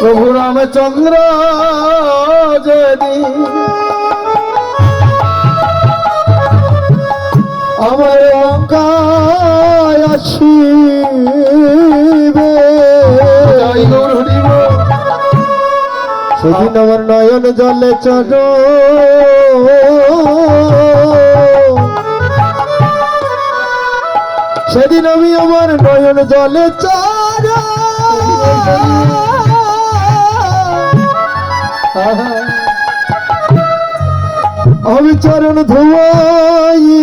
প্রভু রামচন্দ্র যদি আমার লঙ্কায় আসিবে। সেদিন আমার নয়ন জলে চল সেদিন আমি আমার নয়ন জলে চল আমি চরণ ধুয়াইব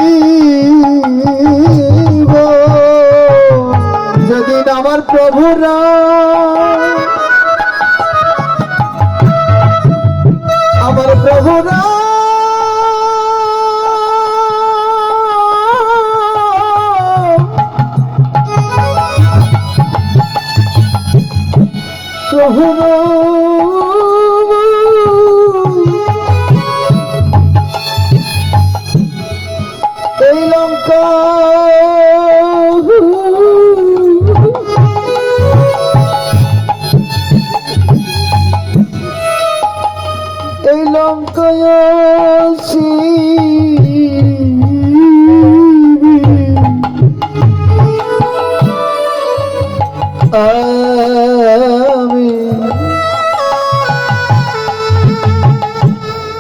যেদিন আমার প্রভুরা আমার প্রভুরা এই এই লঙ্কায় আমি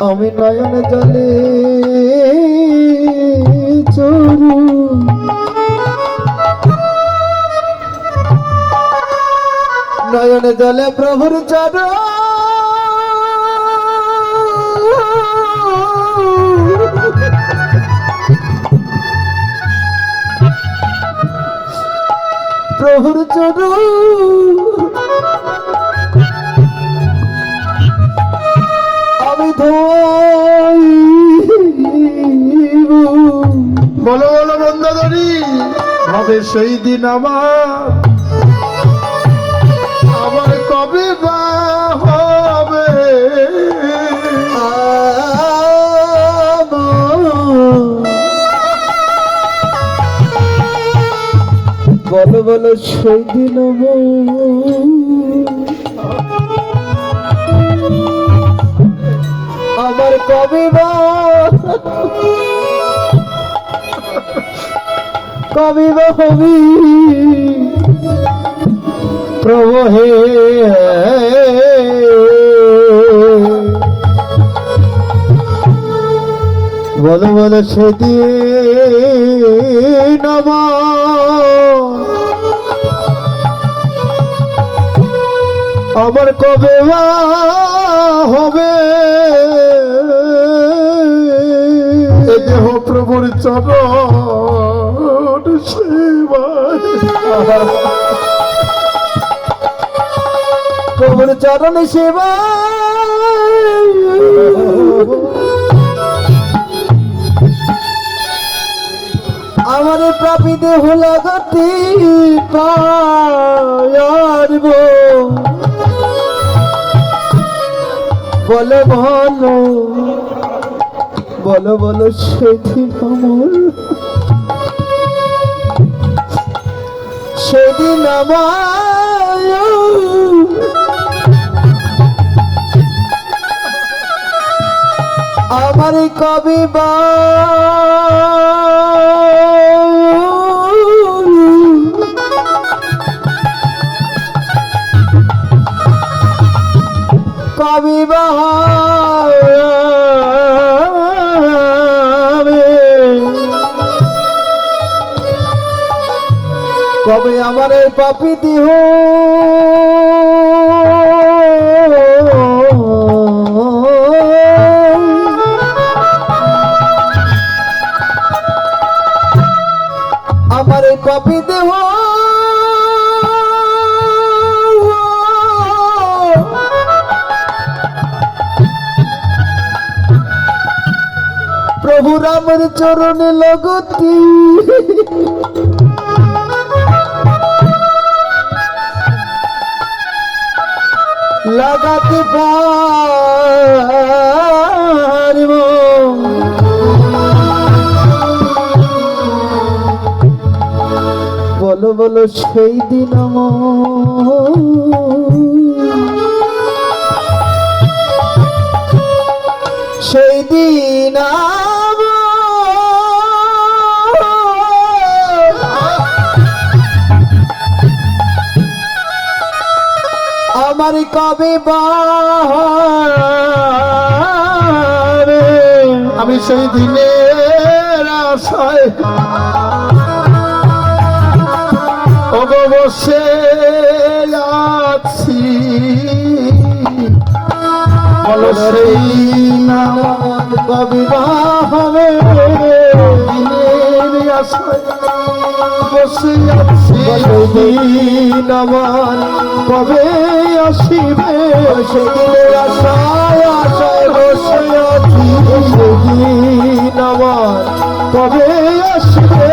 আমি নয়ন জলে চরু নয়ন জলে প্রভুর চরণ প্রভুর চরণ। আমি ধোয়াইব বলো বলো বন্ধুরি হবে সেই দিন আমার। আমার কবে বা বলো সেই দিন আমার কবে কবে হবি। প্রভু হে। বলো বলো সেদিন আমার আমার কবে হবে? দেহ প্রভুর চরণ প্রভুর চরণ সেবা আমার প্রাপী দেহ লাগতে পারব বলো বলো বলো বলো সেদিন আমার। সেদিন আমার। আমার কবি বা কবি বা কবে আমার এই পাপি দিহ? আমার এই পাপি দেহ। রামের চরণে লগতি লাগাতে পারব বলো বলো সেই দিন আমার আমার কবে আমি সেই দিনের আশায়। আছি। সেই নাম কবে বাহারে? দিনের আশায়। বসে আছি। আমার কবে আসিবে সেদিনের আশায় আশায় বসে আছি আমার কবে আসবে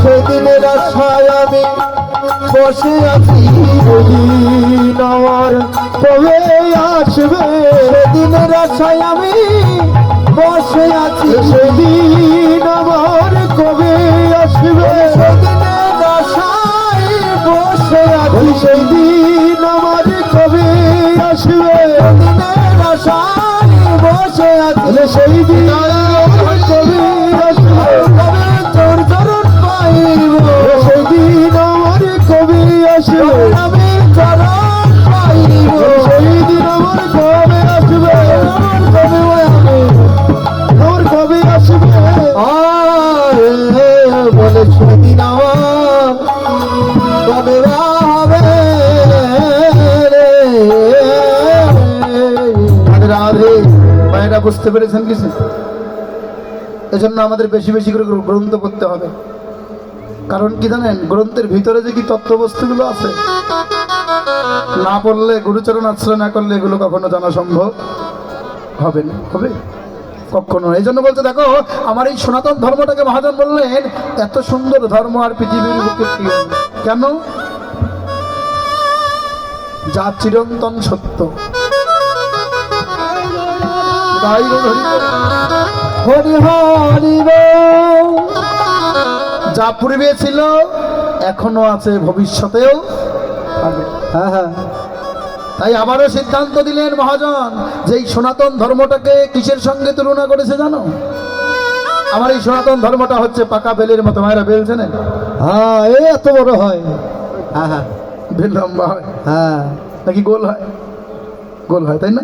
সেদিনের আশায় আমি বসে আছি সেদিন আমার কবে আসবে সেদিনের আশায় আমি বসে আছি সেদিন সেই দিন বুঝতে পেরেছেন কিছু এজন্য আমাদের বেশি বেশি করে গ্রন্থ পড়তে হবে। কারণ কি জানেন, গ্রন্থের ভিতরে যে কি তত্ত্ববস্তুগুলো আছে, না পড়লে গুরুচরণ আশ্রয় না করলে এগুলো কখনো জানা সম্ভব হবে না, হবে? কখনো। এই জন্য বলতে দেখো, আমার এই সনাতন ধর্মটাকে মহাজন বললেন, এত সুন্দর ধর্ম আর পৃথিবীর বুকে কেন? যা চিরন্তন সত্য। হরি হরি যা পূর্বে ছিল এখনও আছে ভবিষ্যতেও। হ্যাঁ হ্যাঁ। তাই আবারও সিদ্ধান্ত দিলেন মহাজন যে এই সনাতন ধর্মটাকে কিসের সঙ্গে তুলনা করেছে জানো? আমার এই সনাতন ধর্মটা হচ্ছে পাকা বেলের মতো মায়েরা বেল চেনে হ্যাঁ এত বড় হয়। হ্যাঁ হ্যাঁ। বেল লম্বা হয়। হ্যাঁ। নাকি গোল হয়? গোল হয় তাই না?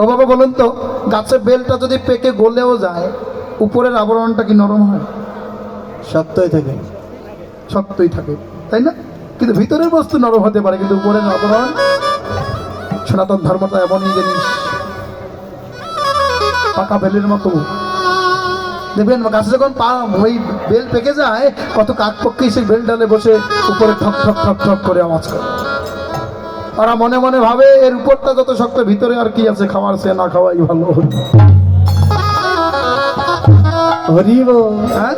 ও বাবা বলুন তো গাছের বেলটা যদি পেকে গলেও যায় উপরের আবরণটা কি নরম হয়? সত্যই থাকে। শক্তই থাকে তাই না? কিন্তু ভিতরের বস্তু নরম হতে পারে কিন্তু উপরের আবরণ সনাতন ধর্মটা এমনই জিনিস পাকা বেলের মতো। দেখবেন গাছে যখন পা ওই বেল পেকে যায় কত কাক পক্ষে সেই বেল ডালে বসে উপরে ঠক ঠক ঠক ঠক করে আওয়াজ করে। ওরা মনে মনে ভাবে, এর উপরটা যত শক্ত, ভিতরে আর কি আছে? খাওয়ার সে না খাওয়াই ভালো। হ্যাঁ?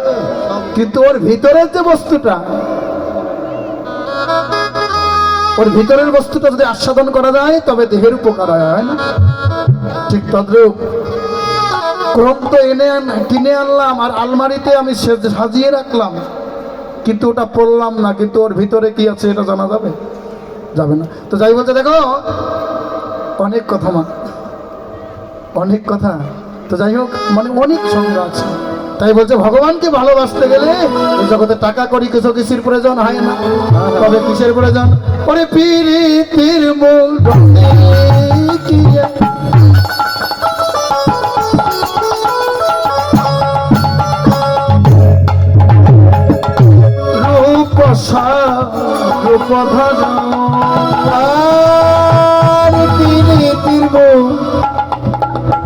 কিন্তু ওর ভিতরের যে বস্তুটা, ওর ভিতরের বস্তুটা যদি আস্বাদন করা যায়, তবে দেহের উপকার হয় না? ঠিক তদ্রূপ। গ্রন্থ এনে কিনে আনলাম, আর আলমারিতে আমি সাজিয়ে রাখলাম, কিন্তু ওটা পড়লাম না, কিন্তু ওর ভিতরে কি আছে এটা জানা যাবে? যাবে না। তো যাই বলতে দেখো, অনেক কথা মা, অনেক কথা। তো যাই হোক মানে অনেক সঙ্গ আছে। তাই বলছে, ভগবানকে ভালোবাসতে গেলে এই জগতে টাকা করি, কিছু কিছুর প্রয়োজন হয় না। তবে কিসের প্রয়োজন? ওরে পিরিতির মূল রূপসা, রূপধর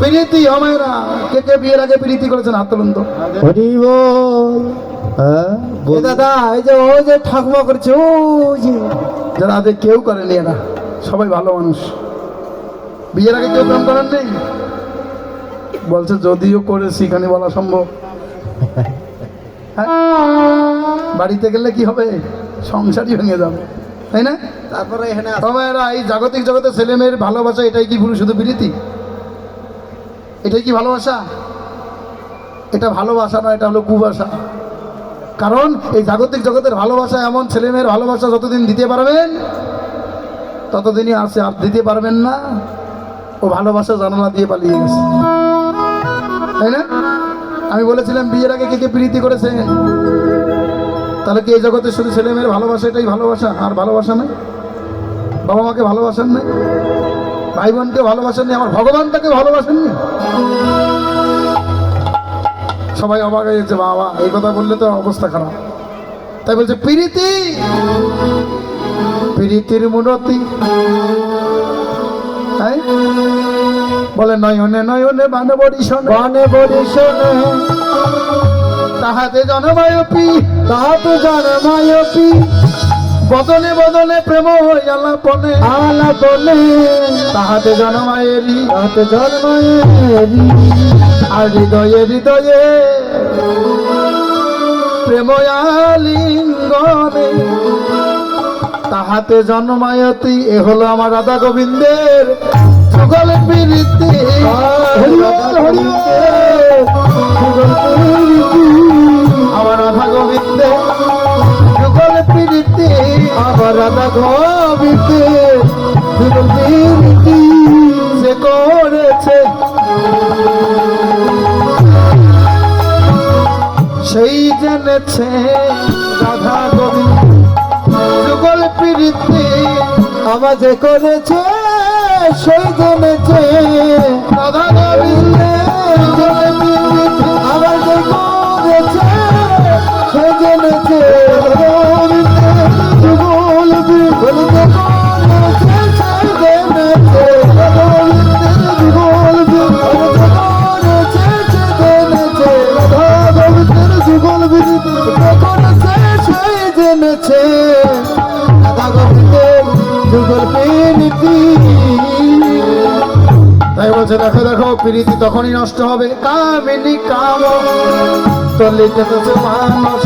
প্রতি হমেরা কে কে বিয়ের আগে প্রীতি করেছেন? হাত তুলুন তো। দাদা এই যে ও যে ঠাকুমা করছে ও যে। যারা আগে কেউ করেনি এরা সবাই ভালো মানুষ। বিয়ের আগে কেউ প্রেম করেন নেই? বলছে যদিও করেছি এখানে বলা সম্ভব। হ্যাঁ? বাড়িতে গেলে কি হবে? সংসারই ভেঙে যাবে। তাই না? তারপরে এখানে তবে এরা এই জাগতিক জগতে ছেলে মেয়ের ভালোবাসা এটাই কি পুরো শুধু বিরীতি? এটাই কি ভালোবাসা? এটা ভালোবাসা না এটা হলো কুবাসা। কারণ এই জাগতিক জগতের ভালোবাসা এমন ছেলে মেয়ের ভালোবাসা যতদিন দিতে পারবেন ততদিনই আছে আর দিতে পারবেন না। ও ভালোবাসা জানালা দিয়ে পালিয়ে গেছে। তাই না? আমি বলেছিলাম বিয়ের আগে কে কে প্রীতি করেছেন তাহলে কি এই জগতে শুধু ছেলে মেয়ের ভালোবাসা এটাই ভালোবাসা আর ভালোবাসা নেই? বাবা মাকে ভালোবাসেন না ভাই বোনকে ভালোবাসেন নি আমার ভগবানটাকে ভালোবাসেন নি সবাই অবাক হয়ে যাচ্ছে বাবা এই কথা বললে তো অবস্থা খারাপ। তাই বলছে প্রীতি প্রীতির মুরতি। হ্যাঁ? বলে নয়নে নয়নে বানবরি শোনে। বনে বলি শোনে তাহাতে জনমায়পি। তাহাতে জন্মায়পি বদনে বদনে প্রেম হইয়ালা পনে আলা বলে তাহাতে জনমায়েরি তাহাতে জন্মায়েরি আর হৃদয়ে হৃদয়ে প্রেময়ালিঙ্গনে। তাহাতে জন্মায়তি এ হলো আমার রাধা গোবিন্দের যুগল প্রীতি। আমার রাধা গোবিন্দের যুগল প্রীতি, আমার রাধা গোবিন্দে সে করেছে। সেই জেনেছে রাধা গোবিন্দ, যুগল প্রীতি আমাকে করেছে, সেই জমেছে রাধা গোবিন্দের তখনই নষ্ট হবে। কামিনী কাম। তলিতে তো মানুষ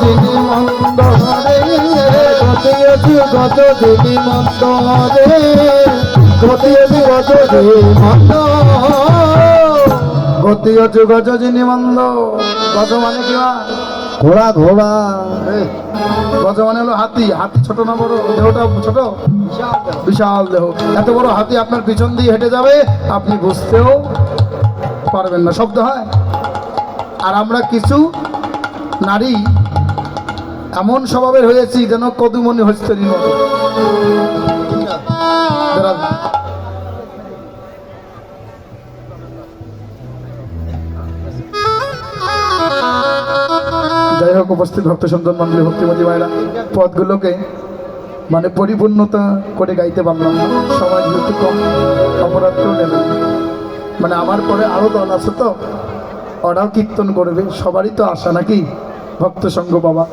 যিনি মন্দ গতিয়ছি গত দিনি মন্দ রে গতিয়ছি গত দিনি মন্দ গতীয় যুগ যিনি মন্দ গজ মানে কি ঘোড়া ঘোড়া মানে হলো হাতি। হাতি ছোট না বড়? দেহটা ছোট? বিশাল দেহ। এত বড় হাতি আপনার পিছন দিয়ে হেঁটে যাবে, আপনি বুঝতেও পারবেন না। শব্দ হয়? আর আমরা কিছু নারী এমন স্বভাবের হয়েছি যেন কদুমনি হস্তরীর মতো। যাই হোক উপস্থিত, ভক্ত সন্তান মন্ডলী ভক্তিমতী ভাইরা পদগুলোকে মানে পরিপূর্ণতা করে গাইতে পারলাম সবাই যেহেতু কম অপরাধ নেবেন না। মানে আমার পরে আরও দল আছে তো, ওরাও কীর্তন করবে, সবারই তো আশা নাকি ভক্ত সঙ্গ বাবা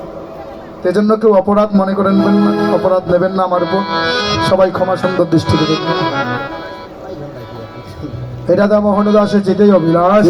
এজন্য কেউ অপরাধ মনে করেন না, অপরাধ নেবেন না আমার উপর। সবাই ক্ষমা সুন্দর দৃষ্টিতে দেখবেন এটা দা মোহন দাসের যেটাই অভিলাষ।